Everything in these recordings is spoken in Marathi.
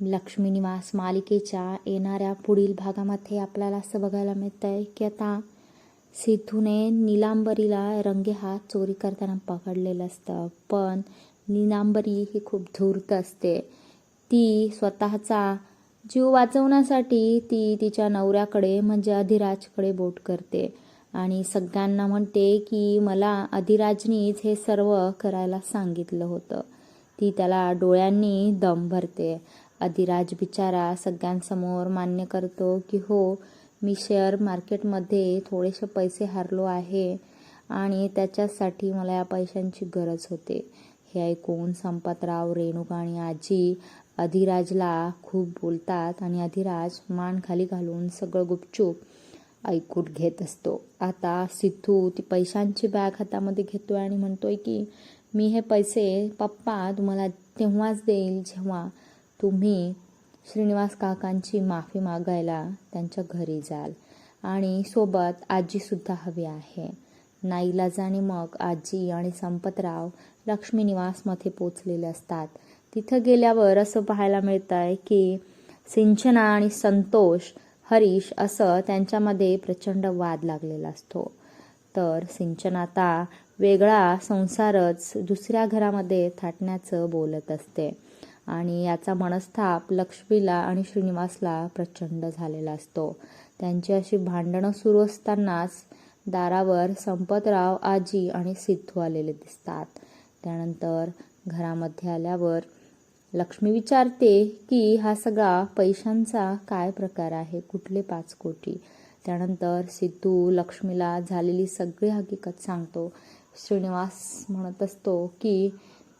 लक्ष्मीनिवास मालिकेच्या येणाऱ्या पुढील भागामध्ये आपल्याला असं बघायला मिळतं आहे की आता सिद्धूने निलांबरीला रंगेहात चोरी करताना पकडलेलं असतं. पण निलांबरी ही खूप धूर्त असते. ती स्वतःचा जीव वाचवण्यासाठी ती तिच्या नवऱ्याकडे म्हणजे अधिराजकडे बोट करते. आणि सगळ्यांना म्हणते की मला अधिराजनीच हे सर्व करायला सांगितलं होतं. ती त्याला डोळ्यांनी दम भरते. अधिराज बिचारा सगळ्यांसमोर मान्य करतो की हो मी शेअर मार्केटमध्ये थोडेसे पैसे हारलो आहे आणि त्याच्यासाठी मला या पैशांची गरज होते. हे ऐकून संपतराव रेणुका आणि आजी अधिराजला खूप बोलतात आणि अधिराज मान खाली घालून सगळं गुपचूप ऐकून घेत असतो. आता सिद्धू ती पैशांची बॅग हातामध्ये घेतोय आणि म्हणतोय की मी हे पैसे पप्पा तुम्हाला तेव्हाच देईल जेव्हा तुम्ही श्रीनिवास काकांची माफी मागायला त्यांच्या घरी जाल. आणि सोबत आजीसुद्धा हवी आहे. नाईलाजाने मग आजी आणि संपतराव लक्ष्मी निवासमध्ये पोचलेले असतात. तिथं गेल्यावर असं पाहायला मिळतं आहे की सिंचना आणि संतोष हरीश असं त्यांच्यामध्ये प्रचंड वाद लागलेला असतो. तर सिंचन आता वेगळा संसारच दुसऱ्या घरामध्ये थाटण्याचं बोलत असते. आणि याचा मनस्ताप लक्ष्मीला आणि श्रीनिवासला प्रचंड झालेला असतो. त्यांची अशी भांडणं सुरू असतानाच दारावर संपतराव आजी आणि सिद्धू आलेले दिसतात. त्यानंतर घरामध्ये आल्यावर लक्ष्मी विचारते की हा सगळा पैशांचा काय प्रकार आहे? कुठले पाच कोटी? त्यानंतर सिद्धू लक्ष्मीला झालेली सगळी हकीकत सांगतो. श्रीनिवास म्हणत असतो की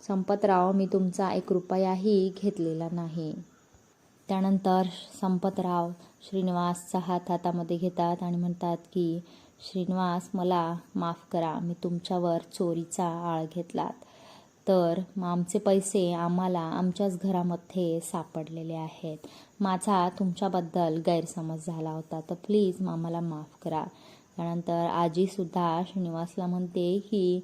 संपतराव मी तुमचा एक रुपयाही घेतलेला नाही. त्यानंतर संपतराव श्रीनिवासचा हात हातामध्ये घेतात आणि म्हणतात की श्रीनिवास मला माफ करा मी तुमच्यावर चोरीचा आळ घेतलात. तर मग आमचे पैसे आम्हाला आमच्याच घरामध्ये सापडलेले आहेत. माझा तुमच्याबद्दल गैरसमज झाला होता तर प्लीज आम्हाला माफ करा. त्यानंतर आजीसुद्धा श्रीनिवासला म्हणते की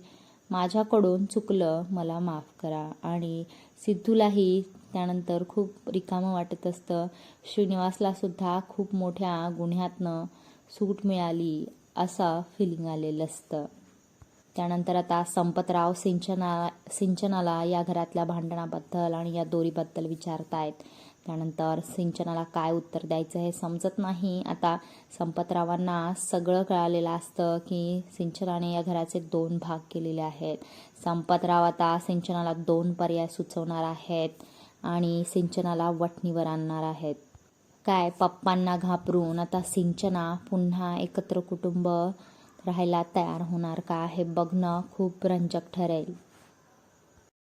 माझ्याकडून चुकलं मला माफ करा. आणि सिद्धूलाही त्यानंतर खूप रिकामं वाटत असतं. श्रीनिवासला सुद्धा खूप मोठ्या गुन्ह्यातनं सूट मिळाली असं फिलिंग आलेलं असतं. त्यानंतर आता संपतराव सिंचना सिंचनाला या घरातल्या भांडणाबद्दल आणि या दोरीबद्दल विचारतायत. त्यानंतर सिंचनाला काय उत्तर द्यायचं हे समजत नाही. आता संपतरावांना सगळं कळालेलं असतं की सिंचनाने या घराचे दोन भाग केलेले आहेत. संपतराव आता सिंचनाला दोन पर्याय सुचवणार आहेत आणि सिंचनाला वटणीवर आणणार आहेत. काय? पप्पांना घाबरून आता सिंचना पुन्हा एकत्र कुटुंब राहायला तयार होणार का हे बघणं खूप रंजक ठरेल.